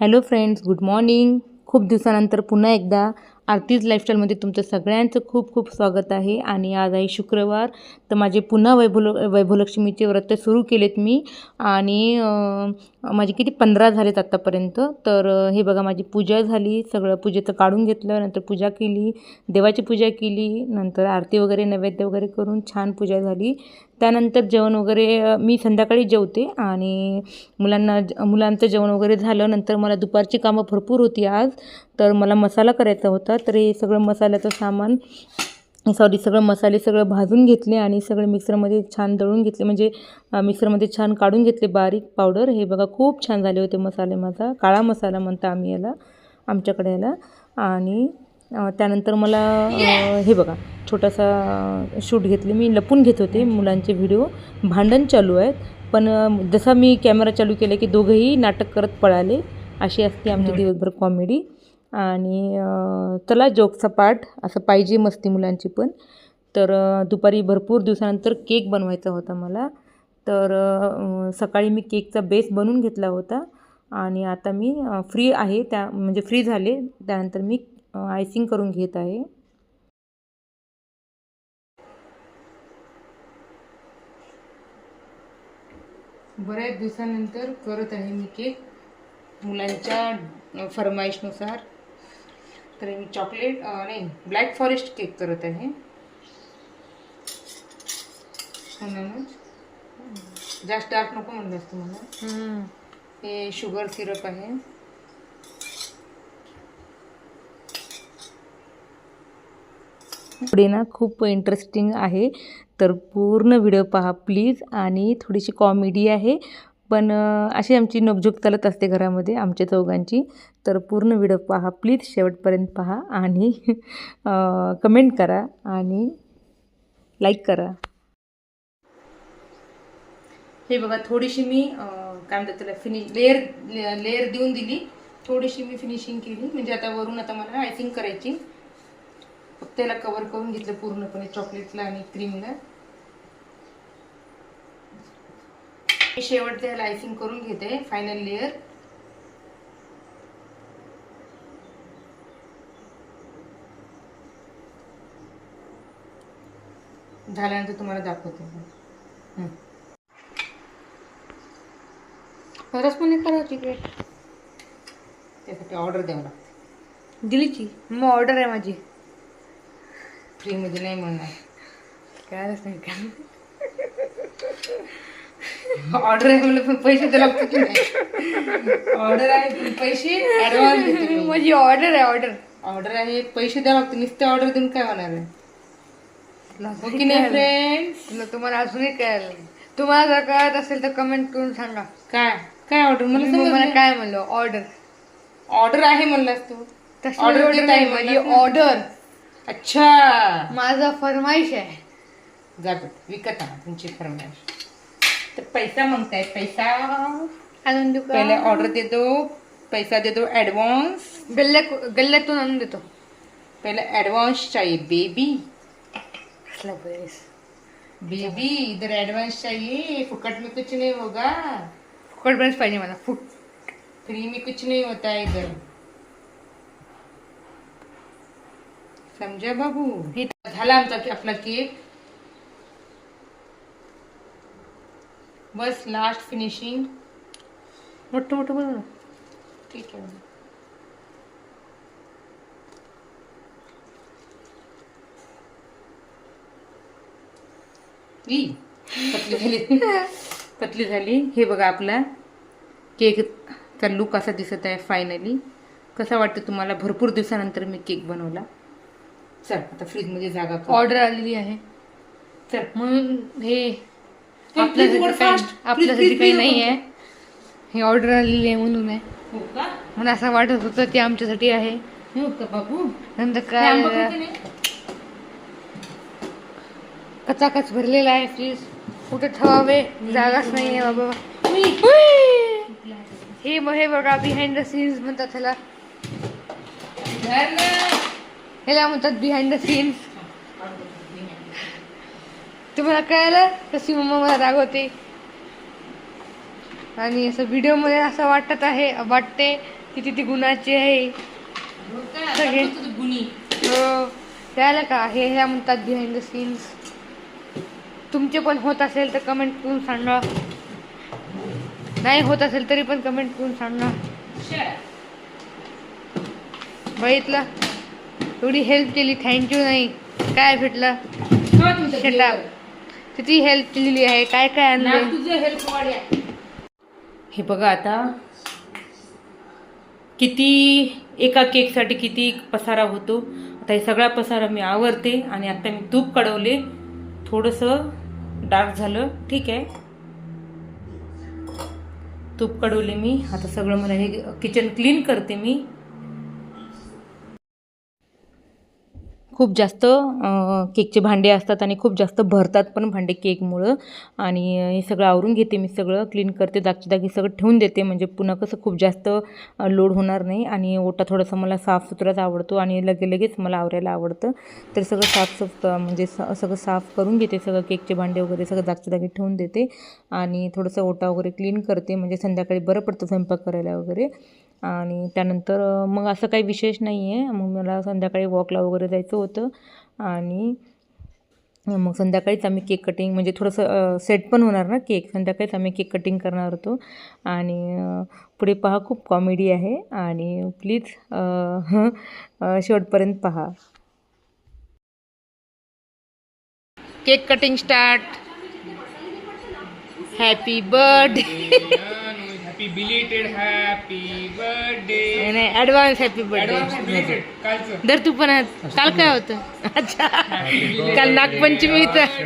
Hello friends good morning. खूप दिवसानंतर पुन्हा एकदा आरतीज लाईफस्टाईलमध्ये तुमचं सगळ्यांचं खूप खूप स्वागत आहे. आणि आज आहे शुक्रवार. तर माझे पुन्हा वैभव वैभवलक्ष्मीचे व्रत सुरू केलेत मी. आणि माझे किती? पंधरा झालेत आत्तापर्यंत तर हे बघा माझी पूजा झाली. सगळं पूजेचं काढून घेतलं. नंतर पूजा केली. देवाची पूजा केली. नंतर आरती वगैरे नैवेद्य वगैरे करून छान पूजा झाली. त्यानंतर जेवण वगैरे मी संध्याकाळी जेवते. आणि मुलांना मुलांचं जेवण वगैरे झालं. नंतर मला दुपारची कामं भरपूर होती आज. तर मला मसाला करायचा होता तर हे सगळं मसाल्याचं सामान सॉरी सगळं मसाले सगळं भाजून घेतले आणि सगळे मिक्सरमध्ये छान दळून घेतले. म्हणजे मिक्सरमध्ये छान काढून घेतले बारीक पावडर. हे बघा खूप छान झाले होते मसाले माझा. काळा मसाला म्हणता आम्ही याला आमच्याकडे याला. आणि त्यानंतर मला हे बघा छोटासा शूट घेतले. मी लपून घेत होते मुलांचे व्हिडिओ. भांडण चालू आहेत. पण जसा मी कॅमेरा चालू केला की दोघंही नाटक करत पळाले अशी असते आमची दिवसभर कॉमेडी. आणि चला जोकचा पाठ असं पाहिजे मस्ती मुलांची पण. तर दुपारी भरपूर दिवसानंतर केक बनवायचा होता मला. तर सकाळी मी केकचा बेस बनवून घेतला होता. आणि आता मी फ्री आहे. त्या म्हणजे फ्री झाले. त्यानंतर मी आयसिंग करून घेत आहे. बऱ्याच दिवसानंतर करत आहे मी केक. मुलांच्या फरमाईशनुसार. तर मी चॉकलेट नाही ब्लॅक फॉरेस्ट केक करत आहे. म्हणूनच जास्त डार्क नको म्हणलं असतं मला हे शुगर सिरप आहे. पुढे ना खूप इंटरेस्टिंग आहे. तर पूर्ण व्हिडिओ पहा प्लीज आणि थोडीशी कॉमेडी आहे. पण अशी आमची नोकझोक चालत असते घरामध्ये आमच्या चौघांची. तर पूर्ण व्हिडिओ पहा प्लीज शेवटपर्यंत पहा आणि कमेंट करा आणि लाईक करा. हे बघा थोडीशी मी काय म्हणतात त्याला फिनिश लेअर लेअर देऊन दिली. थोडीशी मी फिनिशिंग केली. म्हणजे आता वरून आता मला आयसिंग करायची. फक्त त्याला कवर करून घेतलं पूर्णपणे चॉकलेटला आणि क्रीमला. मी शेवट त्याला आयसिंग करून घेते फायनल लेअर झाल्यानंतर तुम्हाला दाखवते हं. खरंच म्हणे करायची काय त्यासाठी ऑर्डर द्यावं लागते. दिलीची? मग ऑर्डर आहे माझी. फ्रीमध्ये नाही म्हणणार. कळालंच नाही का? ऑर्डर आहे म्हणलं पण पैसे द्यावे लागतात की नाही? ऑर्डर आहे पण पैसे ऍडव्हान्स देते मी. माझी ऑर्डर आहे ऑर्डर ऑर्डर आहे पैसे द्यावे लागते. नुसते ऑर्डर देऊन काय होणार आहे? हो की नाही फ्रेंड्स तुला तुम्हाला अजूनही नाही. तुम्हाला जर कळत असेल तर कमेंट करून सांगा. काय? काय ऑर्डर मला मी मला समजलं काय म्हणलो? ऑर्डर ऑर्डर आहे म्हणलास तू. तशी Order नाही आहे माझी म्हणलास ना? ऑर्डर अच्छा. माझा फरमाईश आहे. जातो विकत आणा तुमची फरमाईश. तर पैसा मागताय पैसा आणून देऊ पहिले का ऑर्डर देतो पैसा देतो ऍडव्हान्स गल्ल्या गल्ल्यातून आणून देतो. पहले एडवांस चाहिए बेबी कसला पैस बेबी इधर एडवांस चाहिए फुकट में कुछ नहीं होगा. फुकट पर्यंत पाहिजे मला फुट फ्री में कुछ नहीं होता है इधर. समझा बाबू? हे झाला आमचा के- आपला केक बस लास्ट फिनिशिंग मोठं मोठं बनव ठीक आहे. पतली झाली. पतली झाली. हे बघा आपला. केकचा लुक असा दिसत आहे फायनली कसा वाटतं तुम्हाला? भरपूर दिवसानंतर मी केक बनवला. चल आता फ्रीजमध्ये जागा कर. ऑर्डर आलेली आहे. चल म्हणून हे आपल्यासाठी काही. आपल्यासाठी काही नाही आहे हे ऑर्डर आलेली आहे म्हणून आहे. हो मला असं वाटत होतं ते आमच्यासाठी आहे. बाबू नंतर काय? कचाकच भरलेला आहे फ्रीज कुठे ठेवावे? जागाच नाही आहे बाबा! हे हे बघा बिहाइंड द सीन्स म्हणतात ह्याला. ह्याला म्हणतात बिहाइंड द सीन्स तुम्हाला कळालं? कशी मम्मा मला रागवते. आणि असं व्हिडिओमध्ये असं वाटत आहे वाटते की ती गुणाची आहे. सगळे हो. त्याला का? हे ह्या म्हणतात बिहाइंड द सीन्स तुमचे पण होत असेल तर कमेंट करून सांगा. नाही होत असेल तरी पण कमेंट करून सांगा. बघितलं? एवढी हेल्प केली थँक्यू नाही. काय भेटलं? किती हेल्प केलेली आहे? काय काय आणलं हे बघा आता. किती एका केकसाठी किती पसारा होतो. आता हे सगळा पसारा मी आवरते आणि आता मी तूप कडवले. थोडंसं डार्क झालं. ठीक आहे. तूप कडवले मी. आता सगळं मला हे किचन क्लीन करते मी. खूप जास्त केकचे भांडे असतात आणि खूप जास्त भरतात पण भांडे केकमुळं. आणि हे सगळं आवरून घेते मी सगळं क्लीन करते दागची दागी सगळं ठेवून देते. म्हणजे पुन्हा कसं खूप जास्त लोड होणार नाही. आणि ओटा थोडासा मला साफसुथराच आवडतो आणि लगे लगेच मला आवरायला आवडतं. तर सगळं साफसुफ म्हणजे स सगळं साफ करून घेते. सगळं केकचे भांडे वगैरे सगळं दागची दागी ठेवून देते. आणि थोडंसं ओटा वगैरे क्लीन करते. म्हणजे संध्याकाळी बरं पडतं स्वयंपाक करायला वगैरे. आणि त्यानंतर मग असं काही विशेष नाही आहे मग मला संध्याकाळी वॉकला वगैरे जायचं होतं. आणि मग संध्याकाळीच आम्ही केक कटिंग म्हणजे थोडंसं सेट पण होणार ना केक. संध्याकाळीच आम्ही केक कटिंग करणार होतो. आणि पुढे पहा खूप कॉमेडी आहे. आणि प्लीज शेवटपर्यंत पहा. Cake cutting start. Happy birthday. Happy belated happy birthday नाही ॲडव्हान्स हॅपी बर्थडे बिलेटेड कालचं. दर तू पण आज. काल काय होतं? अच्छा. काल नागपंचमी होतं हॅपी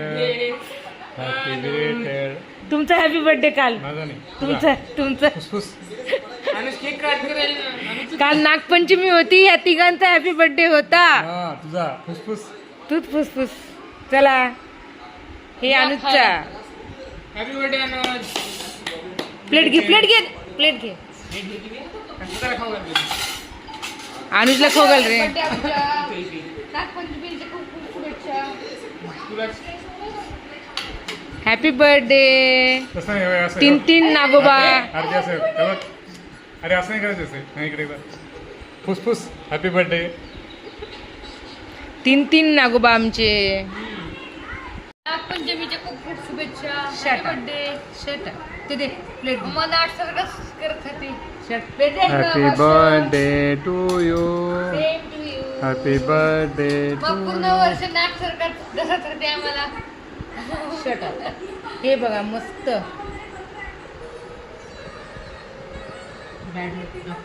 बिलेटेड तुमचा हॅपी बर्थडे काल. माझा नाही. तुमचा तुमचा. फुसफुस काल नागपंचमी होती या तिघांचा हॅपी बर्थडे होता. हा तुझा. फुसफुस. तूच फुसफुस. चला. हे अनुजचा. Happy birthday Anuj. प्लेट घे प्लेट घे प्लेट घे. कशाला खाऊ? अनुजला खोगल रे. नागपंचमीच्या खूप खूप शुभेच्छा तुला हॅपी बर्थडे तीन तीन नागोबा अरे असं बघ. अरे असं नाही करायचं इकडे फुसफुस हॅपी बर्थडे तीन तीन नागोबा आमचे. नागपंचमीच्या खूप खूप शुभेच्छा. बर्थडे शेट ते दे प्लेट मग नाट सर्कस करत होती. Happy birthday to you same to you happy birthday मग पूर्ण वर्ष नाट सरकार जसं करते आम्हाला शट हे बघा मस्त.